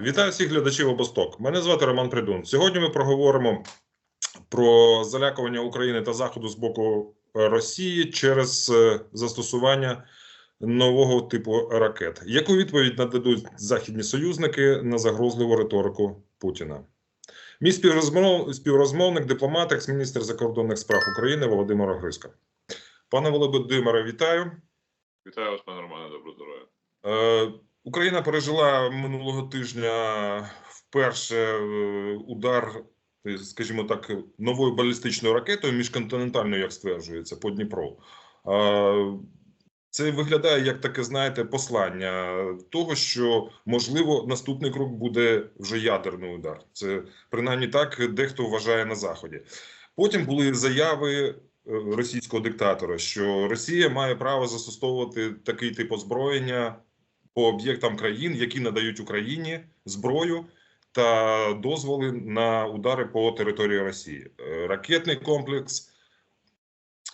Вітаю всіх глядачів обосток. Мене звати Роман Придун. Сьогодні ми проговоримо про залякування України та Заходу з боку Росії через е, застосування нового типу ракет. Яку відповідь нададуть західні союзники на загрозливу риторику Путіна? Мій співрозмов... співрозмовник, дипломат, екс-міністр закордонних справ України Володимир Грисько. Пане Володимире, вітаю. Вітаю вас, пане Романе, доброго здоров'я. Україна пережила минулого тижня вперше е, удар, е, скажімо так, новою балістичною ракетою міжконтинентальною, як стверджується, по Дніпру. Е, Це виглядає як таке, знаєте, послання того, що можливо наступний крок буде вже ядерний удар. Це принаймні так дехто вважає на заході. Потім були заяви е, російського диктатора, що Росія має право застосовувати такий тип озброєння по об'єктам країн, які надають Україні зброю та дозволи на удари по території Росії. Е, Ракетний комплекс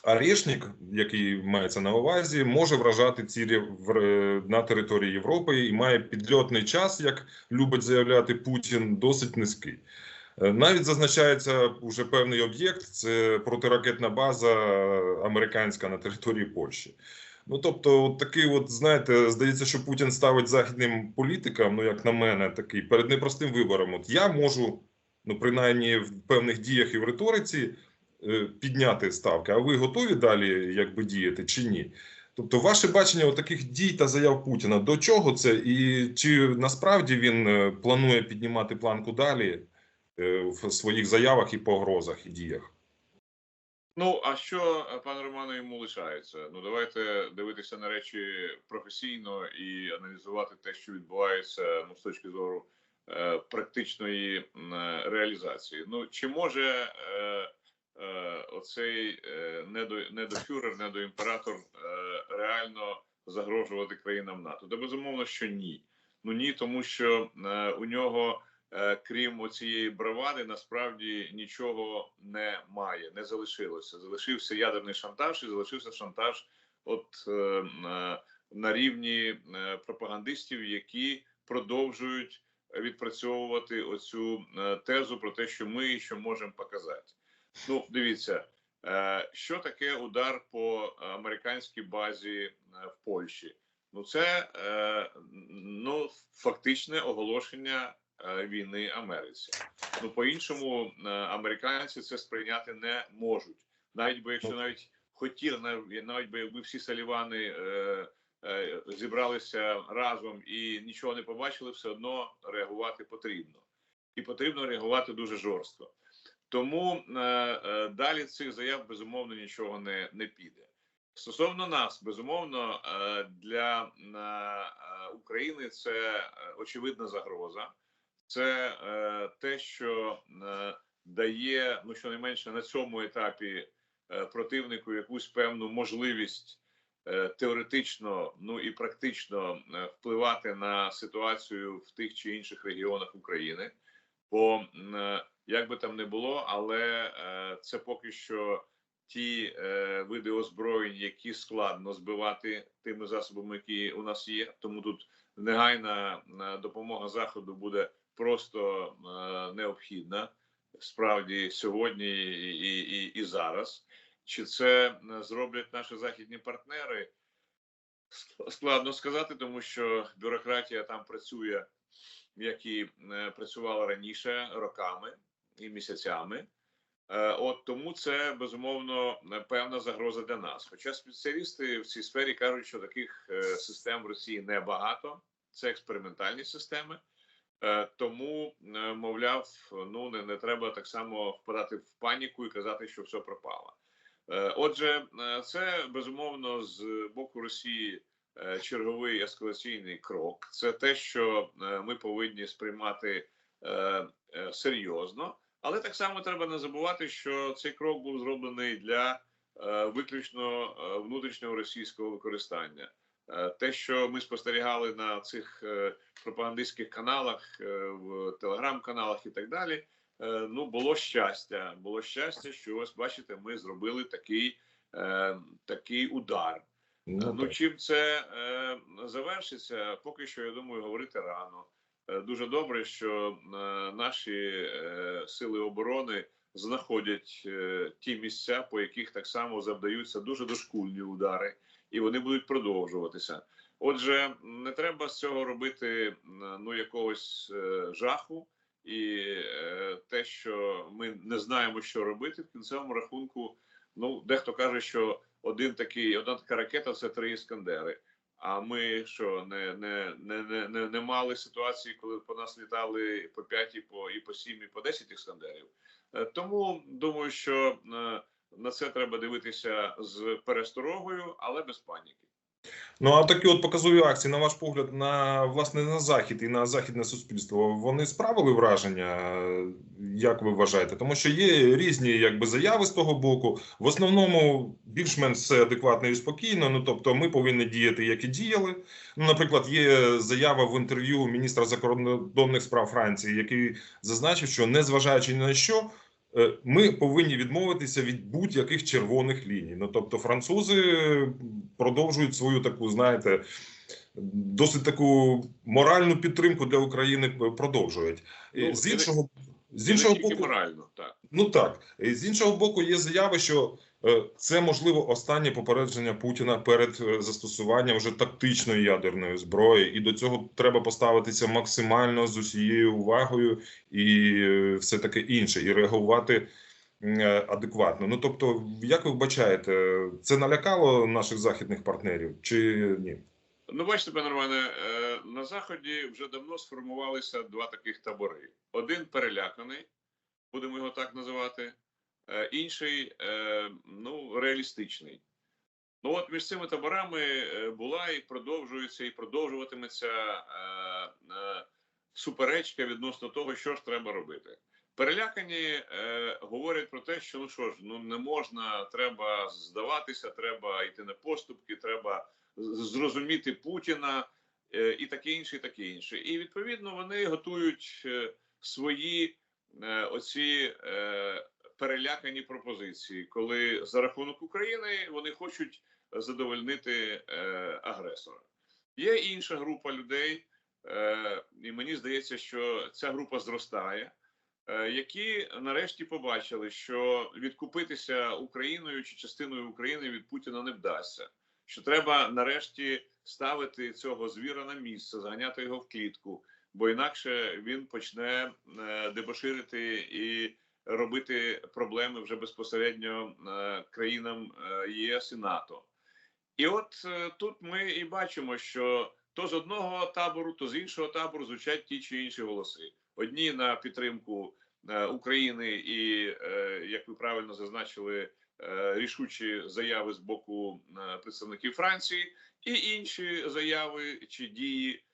Орешник, який мається на увазі, може вражати цілі е, на території Європи і має підльотний час, як любить заявляти Путін, досить низький. Е, Навіть зазначається вже певний об'єкт: це протиракетна база американська на території Польщі. Ну тобто, от такий, от знаєте, здається, що Путін ставить західним політикам, ну як на мене, такий перед непростим вибором. От я можу, ну принаймні в певних діях і в риториці е, підняти ставки. А ви готові далі якби діяти чи ні? Тобто, ваше бачення таких дій та заяв Путіна до чого це, і чи насправді він е, планує піднімати планку далі е, в своїх заявах і погрозах і діях? Ну, а що, е, пане Романе, йому лишається? Ну, давайте дивитися на речі професійно і аналізувати те, що відбувається ну, з точки зору е, практичної е, реалізації. Ну, чи може е, е, оцей е, недо, недофюрер, недоімператор е, реально загрожувати країнам НАТО? Та безумовно, що ні. Ну ні, тому що е, у нього. Е, крім цієї бравади, насправді нічого немає, не залишилося. Залишився ядерний шантаж і залишився шантаж, от е, е, на рівні пропагандистів, які продовжують відпрацьовувати оцю тезу про те, що ми що можемо показати. Ну, дивіться, що таке удар по американській базі в Польщі. Ну, це ну фактичне оголошення війни Америці. Ну по іншому е, американці це сприйняти не можуть, навіть би якщо навіть хотіли, нав- навіть би якби всі салівани е, е, зібралися разом і нічого не побачили, все одно реагувати потрібно, і потрібно реагувати дуже жорстко. Тому е, е, далі цих заяв безумовно нічого не, не піде. Стосовно нас, безумовно, е, для е, України це е, очевидна загроза. Це е, те, що е, дає ну щонайменше на цьому етапі е, противнику якусь певну можливість е, теоретично, ну і практично е, впливати на ситуацію в тих чи інших регіонах України. Бо е, як би там не було, але е, це поки що ті е, види озброєнь, які складно збивати тими засобами, які у нас є. Тому тут негайна е, допомога заходу буде просто е, необхідна справді сьогодні і, і, і, зараз. Чи це е, зроблять наші західні партнери? Складно сказати, тому що бюрократія там працює, як і е, працювала раніше роками і місяцями. От тому це безумовно певна загроза для нас. Хоча спеціалісти в цій сфері кажуть, що таких систем в Росії небагато, це експериментальні системи. Е, Тому, е, мовляв, ну не, не треба так само впадати в паніку і казати, що все пропало. Е, Отже, це безумовно з боку Росії черговий ескалаційний крок. Це те, що ми повинні сприймати серйозно. Але так само треба не забувати, що цей крок був зроблений для виключно внутрішнього російського використання. Е, те, що ми спостерігали на цих е, пропагандистських каналах, е, в телеграм-каналах і так далі. Ну, було щастя. Було щастя, що ось бачите, ми зробили такий, такий удар. Ну, Ну, чим це завершиться, поки що я думаю, говорити рано. дуже добре, що наші сили оборони знаходять ті місця, по яких так само завдаються дуже дошкульні удари, і вони будуть продовжуватися. Отже, не треба з цього робити ну якогось е, жаху, і е, те, що ми не знаємо, що робити, в кінцевому рахунку. Ну, дехто каже, що один такий, одна така ракета це три іскандери. А ми що не, не, не, не, не, не мали ситуації, коли по нас літали по 5, і по і по 7, і по 10 іскандерів. Е, Тому думаю, що е, на це треба дивитися з пересторогою, але без паніки. Ну а такі от показові акції, на ваш погляд, на власне на захід і на західне суспільство, вони справили враження, як ви вважаєте? Тому що є різні якби заяви з того боку. В основному більш-менш все адекватно і спокійно. Ну тобто, ми повинні діяти, як і діяли. Ну, наприклад, є заява в інтерв'ю міністра закордонних справ Франції, який зазначив, що незважаючи на що. Е, Ми повинні відмовитися від будь-яких червоних ліній. Ну тобто, французи продовжують свою таку, знаєте, досить таку моральну підтримку для України продовжують. Ну, з іншого з іншого боку, морально, так. Ну так з іншого боку, є заяви, що е, це можливо останнє попередження Путіна перед е, застосуванням вже тактичної ядерної зброї, і до цього треба поставитися максимально з усією увагою і е, все таке інше, і реагувати е, адекватно. Ну тобто, як ви вбачаєте, це налякало наших західних партнерів чи ні? Ну, бачите, пане Романе, е, на заході вже давно сформувалися два таких табори: один переляканий, будемо його так називати, е, інший е, ну реалістичний. Ну от між цими таборами е, була і продовжується, і продовжуватиметься суперечка відносно того, що ж треба робити. Перелякані е, говорять про те, що ну що ж, ну не можна, треба здаватися, треба йти на поступки, треба зрозуміти Путіна е, і таке інше, і таке інше. І відповідно вони готують е, свої оці е, перелякані пропозиції, коли за рахунок України вони хочуть задовольнити е, агресора. Є інша група людей, е, і мені здається, що ця група зростає. е, Які нарешті побачили, що відкупитися Україною чи частиною України від Путіна не вдасться, що треба нарешті ставити цього звіра на місце, заганяти його в клітку, бо інакше він почне е, дебоширити і робити проблеми вже безпосередньо е, країнам е, ЄС і НАТО. І от тут ми і бачимо, що то з одного табору, то з іншого табору звучать ті чи інші голоси. Одні на підтримку України і, як ви правильно зазначили, рішучі заяви з боку представників Франції, і інші заяви чи дії,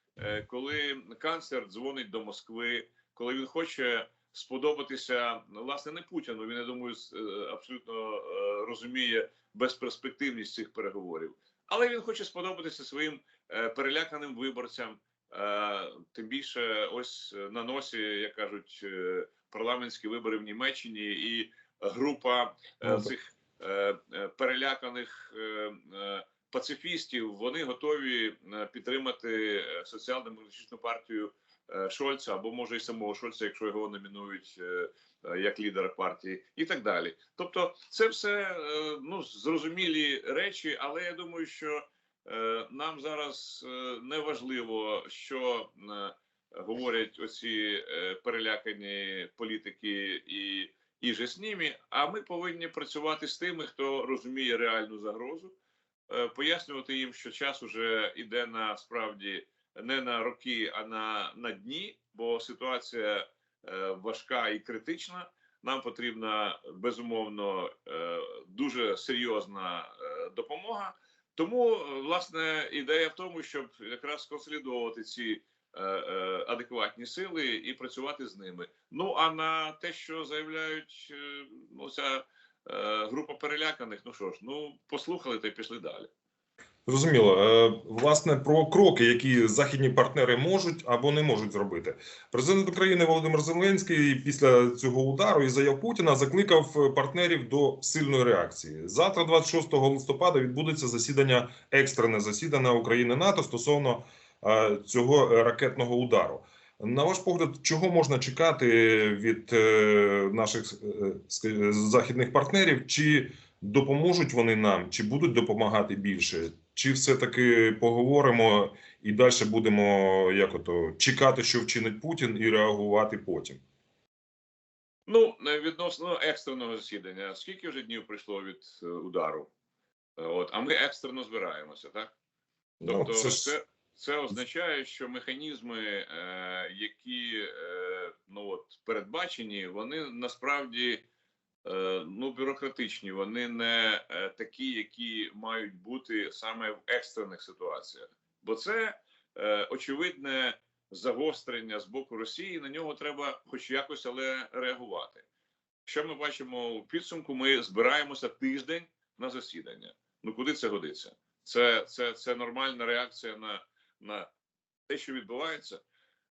коли канцлер дзвонить до Москви, коли він хоче сподобатися ну, власне не Путіну. Він я думаю, е, абсолютно е, розуміє безперспективність цих переговорів, але він хоче сподобатися своїм е, переляканим виборцям. Е, Тим більше, ось е, на носі, як кажуть, е, парламентські вибори в Німеччині, і група е, цих е, е, переляканих е, е, пацифістів вони готові е, підтримати е, соціал-демократичну партію е, Шольца або може і самого Шольца, якщо його номінують як лідера партії, і так далі. Тобто, це все ну зрозумілі речі, але я думаю, що нам зараз не важливо, що говорять оці перелякані політики і і же з ними, а ми повинні працювати з тими, хто розуміє реальну загрозу, пояснювати їм, що час уже йде на справді не на роки, а на, на дні, бо ситуація е, важка і критична. Нам потрібна безумовно е, дуже серйозна е, допомога. Тому е, власне ідея в тому, щоб якраз консолідовувати ці е, е, адекватні сили і працювати з ними. Ну а на те, що заявляють е, ну, ця е, група переляканих, ну що ж, ну послухали та й пішли далі. Зрозуміло. Е, Власне, про кроки, які західні партнери можуть або не можуть зробити. Президент України Володимир Зеленський після цього удару і заяв Путіна закликав партнерів до сильної реакції. Завтра, 26 листопада, відбудеться засідання, екстрене засідання України НАТО стосовно е, цього ракетного удару. На ваш погляд, чого можна чекати від е, наших е, західних партнерів? Чи допоможуть вони нам, чи будуть допомагати більше? Чи все-таки поговоримо і далі будемо як ото чекати, що вчинить Путін, і реагувати потім? Ну, е, відносно екстреного засідання, скільки вже днів прийшло від е, удару? Е, От, а ми екстрено збираємося, так? Тобто, Ну, це це, це, означає, що механізми, е, які е, ну от передбачені, вони насправді е, ну бюрократичні, вони не такі, які мають бути саме в екстрених ситуаціях, бо це очевидне загострення з боку Росії. На нього треба, хоч якось, але реагувати. Що ми бачимо у підсумку? Ми збираємося тиждень на засідання. Ну куди це годиться? Це, це, це нормальна реакція на, на те, що відбувається.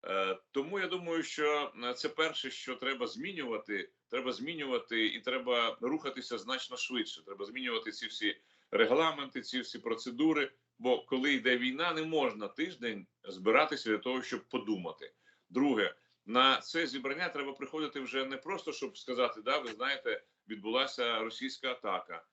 Е, тому я думаю, що е, це перше, що треба змінювати. Треба змінювати і треба рухатися значно швидше. Треба змінювати ці всі регламенти, ці всі процедури. Бо коли йде війна, не можна тиждень збиратися для того, щоб подумати. Друге, на це зібрання треба приходити вже не просто щоб сказати, да, ви знаєте, відбулася російська атака.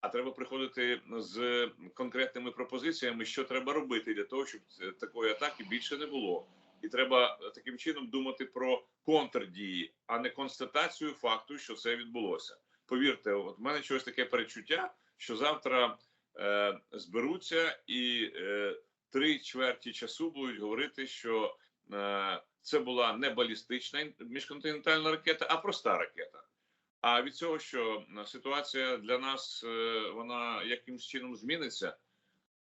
А треба приходити з конкретними пропозиціями, що треба робити для того, щоб такої атаки більше не було. І треба таким чином думати про контрдії, а не констатацію факту, що це відбулося. Повірте, от в мене чогось таке перечуття, що завтра е, зберуться і е, три чверті часу будуть говорити, що е, це була не балістична міжконтинентальна ракета, а проста ракета. А від цього, що ситуація для нас е, вона якимсь чином зміниться,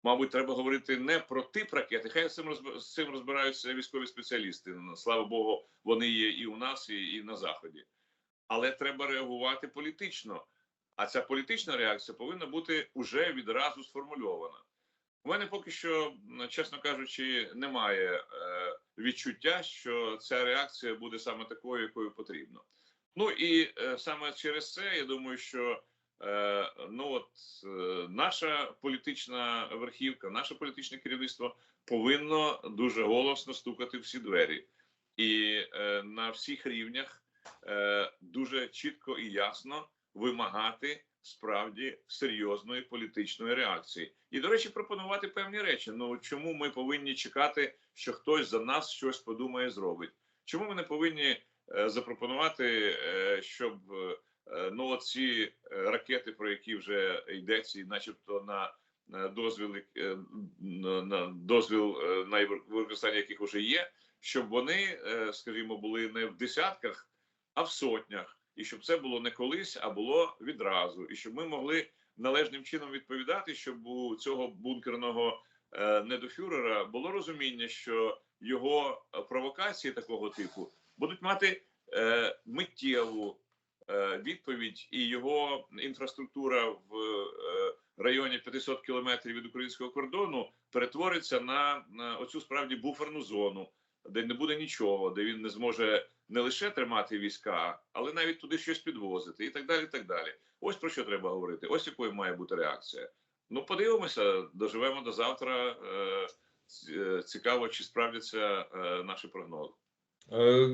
мабуть, треба говорити не про тип ракети. Хай з цим розб- цим розбираються військові спеціалісти. Слава Богу, вони є і у нас, і, і на заході. Але треба реагувати політично. А ця політична реакція повинна бути уже відразу сформульована. У мене поки що, чесно кажучи, немає е, відчуття, що ця реакція буде саме такою, якою потрібно. Ну і е, саме через це я думаю, що е, ну от е, наша політична верхівка, наше політичне керівництво повинно дуже голосно стукати всі двері, і е, на всіх рівнях е, дуже чітко і ясно вимагати справді серйозної політичної реакції. І до речі, пропонувати певні речі. Ну чому ми повинні чекати, що хтось за нас щось подумає, зробить? Чому ми не повинні запропонувати, е, щоб е, ну ці ракети, про які вже йдеться, начебто на дозвіл е, на дозвіл е, на використання яких вже є, щоб вони, е, скажімо, були не в десятках, а в сотнях, і щоб це було не колись, а було відразу, і щоб ми могли належним чином відповідати, щоб у цього бункерного е, недофюрера було розуміння, що його провокації такого типу будуть мати е, миттєву е, відповідь, і його інфраструктура в е, районі 500 кілометрів від українського кордону перетвориться на, на оцю справді буферну зону, де не буде нічого, де він не зможе не лише тримати війська, але навіть туди щось підвозити, і так далі. і так далі. Ось про що треба говорити. Ось якою має бути реакція. Ну, подивимося, доживемо до завтра. Е, цікаво, чи справдяться е, наші прогнози. Е,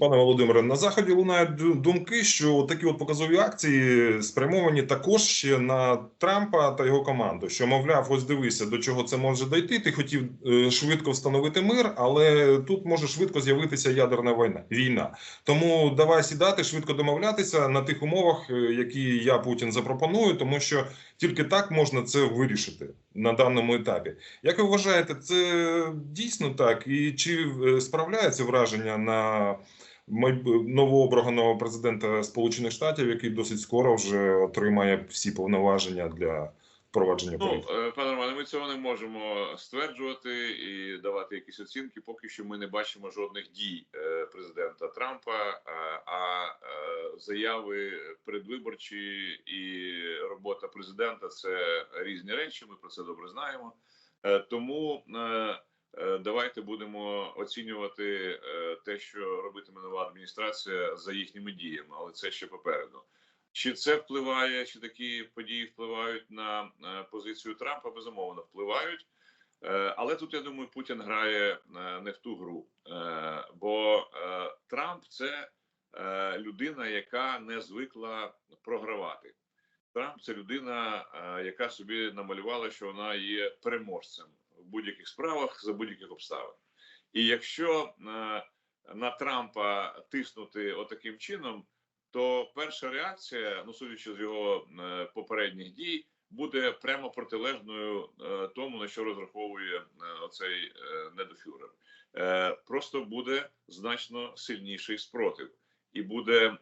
Пане Володимире, на заході лунають думки, що такі от показові акції спрямовані також ще на Трампа та його команду. Що мовляв, ось дивися, до чого це може дойти. Ти хотів е, швидко встановити мир, але тут може швидко з'явитися ядерна війна. Війна. Тому давай сідати, швидко домовлятися на тих умовах, е, які я Путін запропоную, тому що тільки так можна це вирішити на даному етапі. Як ви вважаєте, це дійсно так? І чи справляється враження на новообраного президента Сполучених Штатів, який досить скоро вже отримає всі повноваження для впровадження Ну, е, пане Романе, ми цього не можемо стверджувати і давати якісь оцінки. Поки що ми не бачимо жодних дій е, президента Трампа, е, а заяви передвиборчі і робота президента це різні речі. Ми про це добре знаємо. Тому давайте будемо оцінювати е, те, що робитиме нова адміністрація за їхніми діями, але це ще попереду. Чи це впливає, чи такі події впливають на е, позицію Трампа? Безумовно, впливають. Е, Але тут я думаю, Путін грає е, не в ту гру, Е, бо е, Трамп це е, людина, яка не звикла програвати. Трамп це людина, е, яка собі намалювала, що вона є переможцем будь-яких справах за будь-яких обставин. І якщо е, на Трампа тиснути отаким чином, то перша реакція, ну судячи з його е, попередніх дій, буде прямо протилежною е, тому, на що розраховує оцей недофюрер. Просто буде значно сильніший спротив, і буде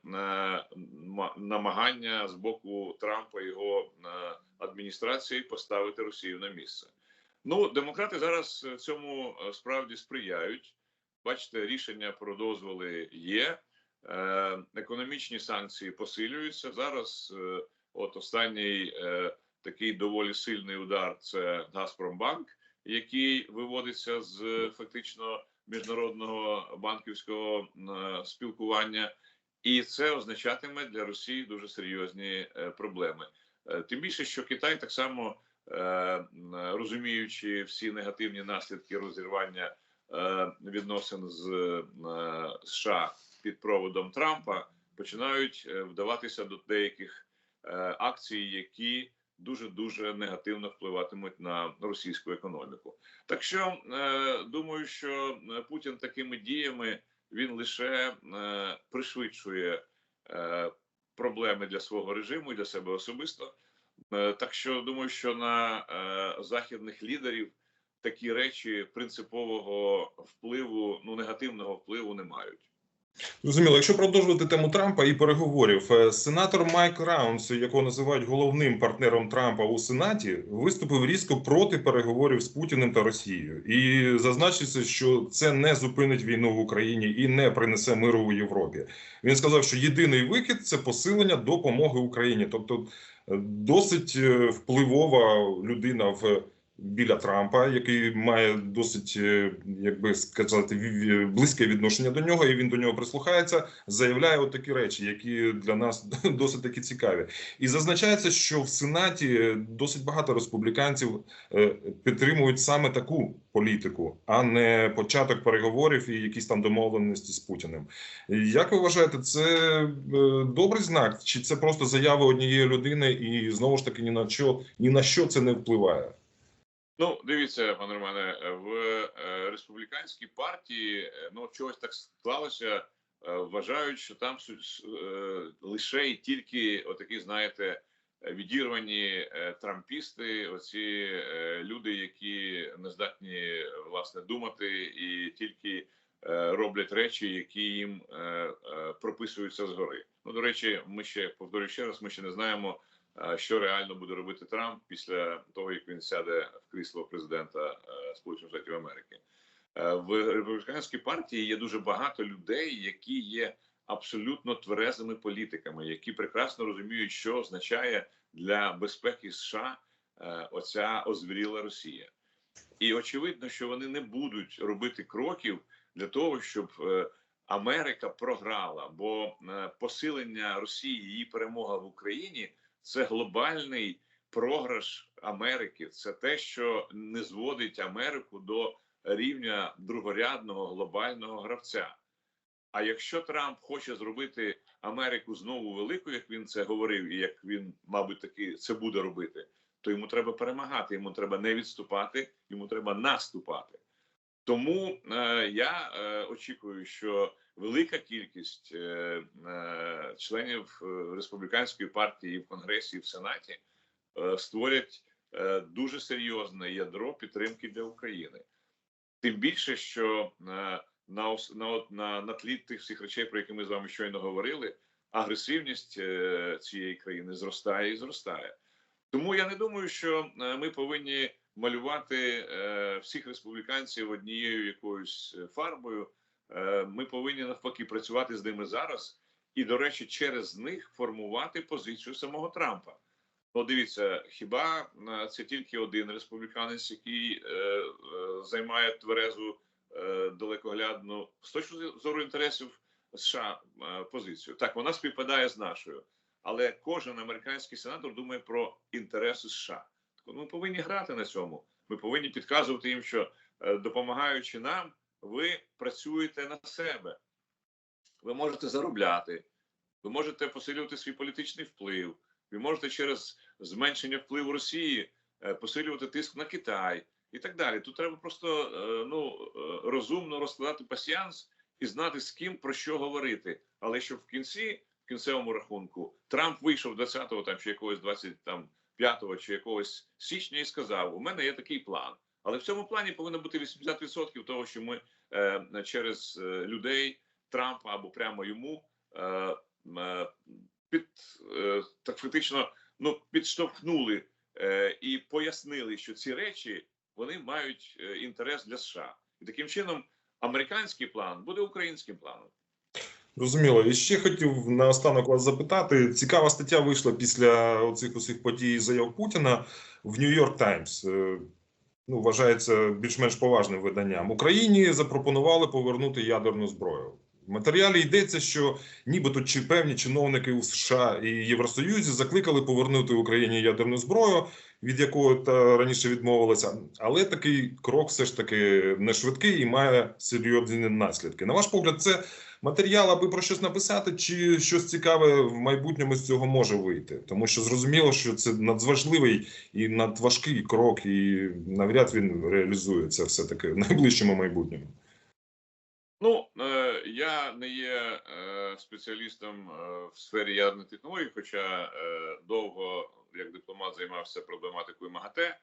намагання з боку Трампа і його адміністрації поставити Росію на місце. Ну, демократи зараз е, цьому е, справді сприяють. Бачите, рішення про дозволи є. Е, економічні санкції посилюються зараз. От останній такий доволі сильний удар це Газпромбанк, який виводиться з фактично міжнародного банківського спілкування, і це означатиме для Росії дуже серйозні проблеми. Тим більше, що Китай так само розуміючи всі негативні наслідки розірвання е, відносин з е, США під проводом Трампа, починають е, вдаватися до деяких е, акцій, які дуже дуже негативно впливатимуть на російську економіку. Так що е, думаю, що е, Путін такими діями він лише е, пришвидшує е, проблеми для свого режиму і для себе особисто. Е, Так що думаю, що на е, західних лідерів такі речі принципового впливу, ну негативного впливу не мають. Зрозуміло, якщо продовжувати тему Трампа і переговорів, е, сенатор Майк Раунс, якого називають головним партнером Трампа у Сенаті, виступив різко проти переговорів з Путіним та Росією і зазначився, що це не зупинить війну в Україні і не принесе миру у Європі. Він сказав, що єдиний вихід це посилення допомоги Україні, тобто е, досить е, впливова людина в. Біля Трампа, який має досить, е, як би сказати, близьке відношення до нього, і він до нього прислухається, заявляє от такі речі, які для нас досить таки цікаві. І зазначається, що в Сенаті досить багато республіканців е, підтримують саме таку політику, а не початок переговорів і якісь там домовленості з Путіним. Як ви вважаєте, це е, добрий знак, чи це просто заява однієї людини, і знову ж таки ні на що ні на що це не впливає? Ну, дивіться, пане Романе, в е, республіканській партії е, ну чогось так склалося. е, Вважають, що там е, лише і тільки отакі, знаєте, е, відірвані е, трампісти, оці е, люди, які не здатні власне думати і тільки е, роблять речі, які їм е, е, прописуються згори. Ну до речі, ми ще повторюю ще раз, ми ще не знаємо. Що реально буде робити Трамп після того, як він сяде в крісло президента е, Сполучених Штатів Америки? Е, В республіканській партії є дуже багато людей, які є абсолютно тверезими політиками, які прекрасно розуміють, що означає для безпеки США е, оця озвіріла Росія, і очевидно, що вони не будуть робити кроків для того, щоб Америка програла, бо посилення Росії, її перемога в Україні це глобальний програш Америки. Це те, що не зводить Америку до рівня другорядного глобального гравця. А якщо Трамп хоче зробити Америку знову великою, як він це говорив, і як він, мабуть, таки це буде робити, то йому треба перемагати. Йому треба не відступати, йому треба наступати. Тому е, я е, очікую, що велика кількість е, е, членів е, республіканської партії в Конгресі і в Сенаті створять дуже серйозне ядро підтримки для України. Тим більше, що на, на, на, на тлі тих всіх речей, про які ми з вами щойно говорили, агресивність цієї країни зростає і зростає. Тому я не думаю, що ми повинні малювати всіх республіканців однією якоюсь фарбою. Е, ми повинні навпаки працювати з ними зараз, і, до речі, через них формувати позицію самого Трампа. Ну, дивіться, хіба е, це тільки один республіканець, який е, е, займає тверезу е, далекоглядну з точки зору інтересів США е, позицію? Так, вона співпадає з нашою, але кожен американський сенатор думає про інтереси США. Так, Ми повинні грати на цьому. Ми повинні підказувати їм, що е, допомагаючи нам, ви працюєте на себе. Ви можете заробляти, ви можете посилювати свій політичний вплив, ви можете через зменшення впливу Росії е, посилювати тиск на Китай і так далі. Тут треба просто е, ну, е, розумно розкладати пасіянс і знати, з ким про що говорити. Але щоб в кінці, в кінцевому рахунку, Трамп вийшов 20-го там чи якогось 25-го чи якогось січня і сказав: у мене є такий план. Але в цьому плані повинно бути 80% того, що ми е, через е, людей Трампа або прямо йому е, е, під е, так фактично ну підштовхнули е, і пояснили, що ці речі вони мають е, інтерес для США, і таким чином американський план буде українським планом. Зрозуміло. І ще хотів наостанок вас запитати. Цікава стаття вийшла після оцих усіх подій заяв Путіна в Нью-Йорк Таймс. Ну, вважається більш-менш поважним виданням. Україні запропонували повернути ядерну зброю. Матеріалі йдеться, що нібито чи певні чиновники у США і Євросоюзі закликали повернути Україні ядерну зброю, від якої та раніше відмовилася. Але такий крок все ж таки не швидкий і має серйозні наслідки. На ваш погляд, це матеріал, аби про щось написати, чи щось цікаве в майбутньому з цього може вийти? Тому що зрозуміло, що це надважливий і надважкий крок, і навряд він реалізується все таки в найближчому майбутньому. Ну е, я не є е, спеціалістом е, в сфері ядерної технології, хоча довго як дипломат займався проблематикою МАГАТЕ.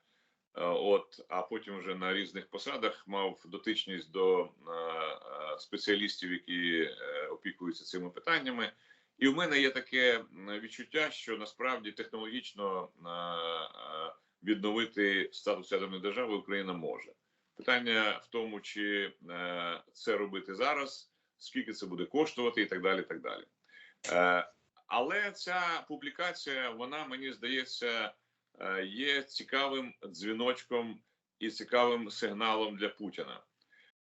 От, а потім вже на різних посадах мав дотичність до спеціалістів, які опікуються цими питаннями. І в мене є таке відчуття, що насправді технологічно відновити статус ядерної держави Україна може. Питання в тому, чи е, це робити зараз, скільки це буде коштувати, і так далі. Так далі. Е, але ця публікація, вона мені здається, е, є цікавим дзвіночком і цікавим сигналом для Путіна.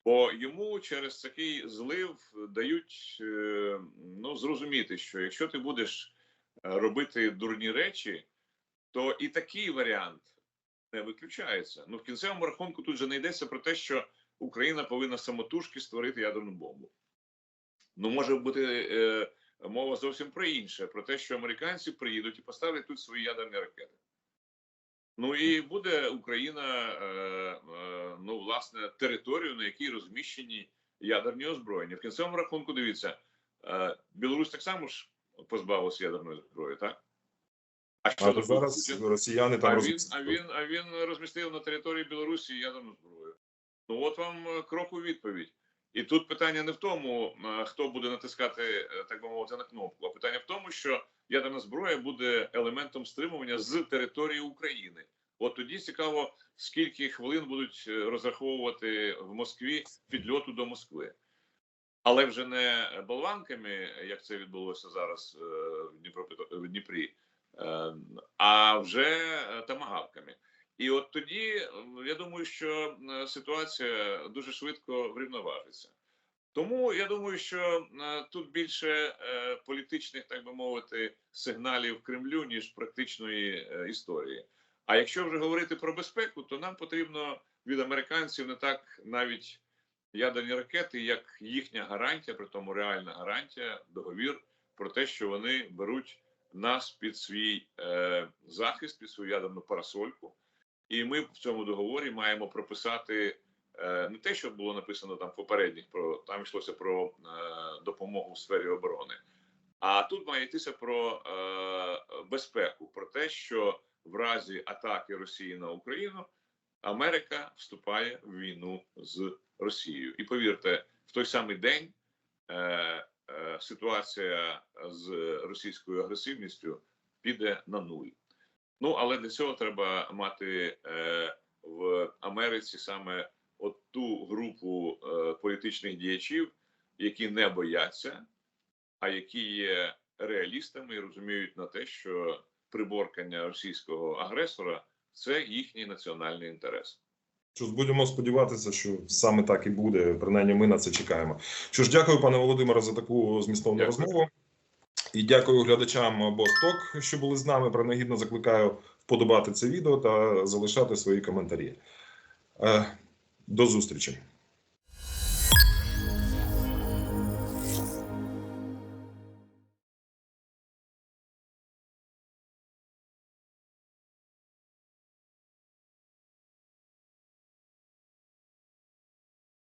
Бо йому через такий злив дають е, ну, зрозуміти, що якщо ти будеш е, робити дурні речі, то і такий варіант не виключається. Ну в кінцевому рахунку тут же не йдеться про те, що Україна повинна самотужки створити ядерну бомбу. Ну може бути е, мова зовсім про інше: про те, що американці приїдуть і поставлять тут свої ядерні ракети. Ну і буде Україна, е, е, ну власне, територію, на якій розміщені ядерні озброєння. В кінцевому рахунку дивіться, е, Білорусь так само ж позбавилася ядерної зброї, так? А що А зараз Путін? росіяни там А він, а він, а він розмістив на території Білорусі ядерну зброю. Ну от вам е, крок у відповідь. І тут питання не в тому, е, хто буде натискати, е, так би мовити, на кнопку, а питання в тому, що ядерна зброя буде елементом стримування з території України. От тоді цікаво, скільки хвилин будуть розраховувати в Москві підльоту до Москви. Але вже не болванками, як це відбулося зараз в, Дніпропетро- в Дніпрі, а вже е, тамагавками. І от тоді я думаю, що ситуація дуже швидко врівноважиться. Тому я думаю, що тут більше е, політичних, так би мовити, сигналів Кремлю, ніж практичної е, історії. А якщо вже говорити про безпеку, то нам потрібно від американців не так навіть ядерні ракети, як їхня гарантія, при тому реальна гарантія, договір про те, що вони беруть нас під свій е, захист, під свою ядерну парасольку. І ми в цьому договорі маємо прописати е, не те, що було написано там попередніх, про там йшлося про е, допомогу в сфері оборони. А тут має йтися про е, безпеку, про те, що в разі атаки Росії на Україну Америка вступає в війну з Росією. І повірте, в той самий день е, ситуація з російською агресивністю піде на нуль. Ну але для цього треба мати е, в Америці саме от ту групу е, політичних діячів, які не бояться, а які є реалістами і розуміють на те, що приборкання російського агресора це їхній національний інтерес. Що ж, будемо сподіватися, що саме так і буде. Принаймні, ми на це чекаємо. Що ж, дякую, пане Володимире, за таку змістовну Дякую. розмову. І дякую глядачам Босток, що були з нами. Принагідно закликаю вподобати це відео та залишати свої коментарі. Е, До зустрічі.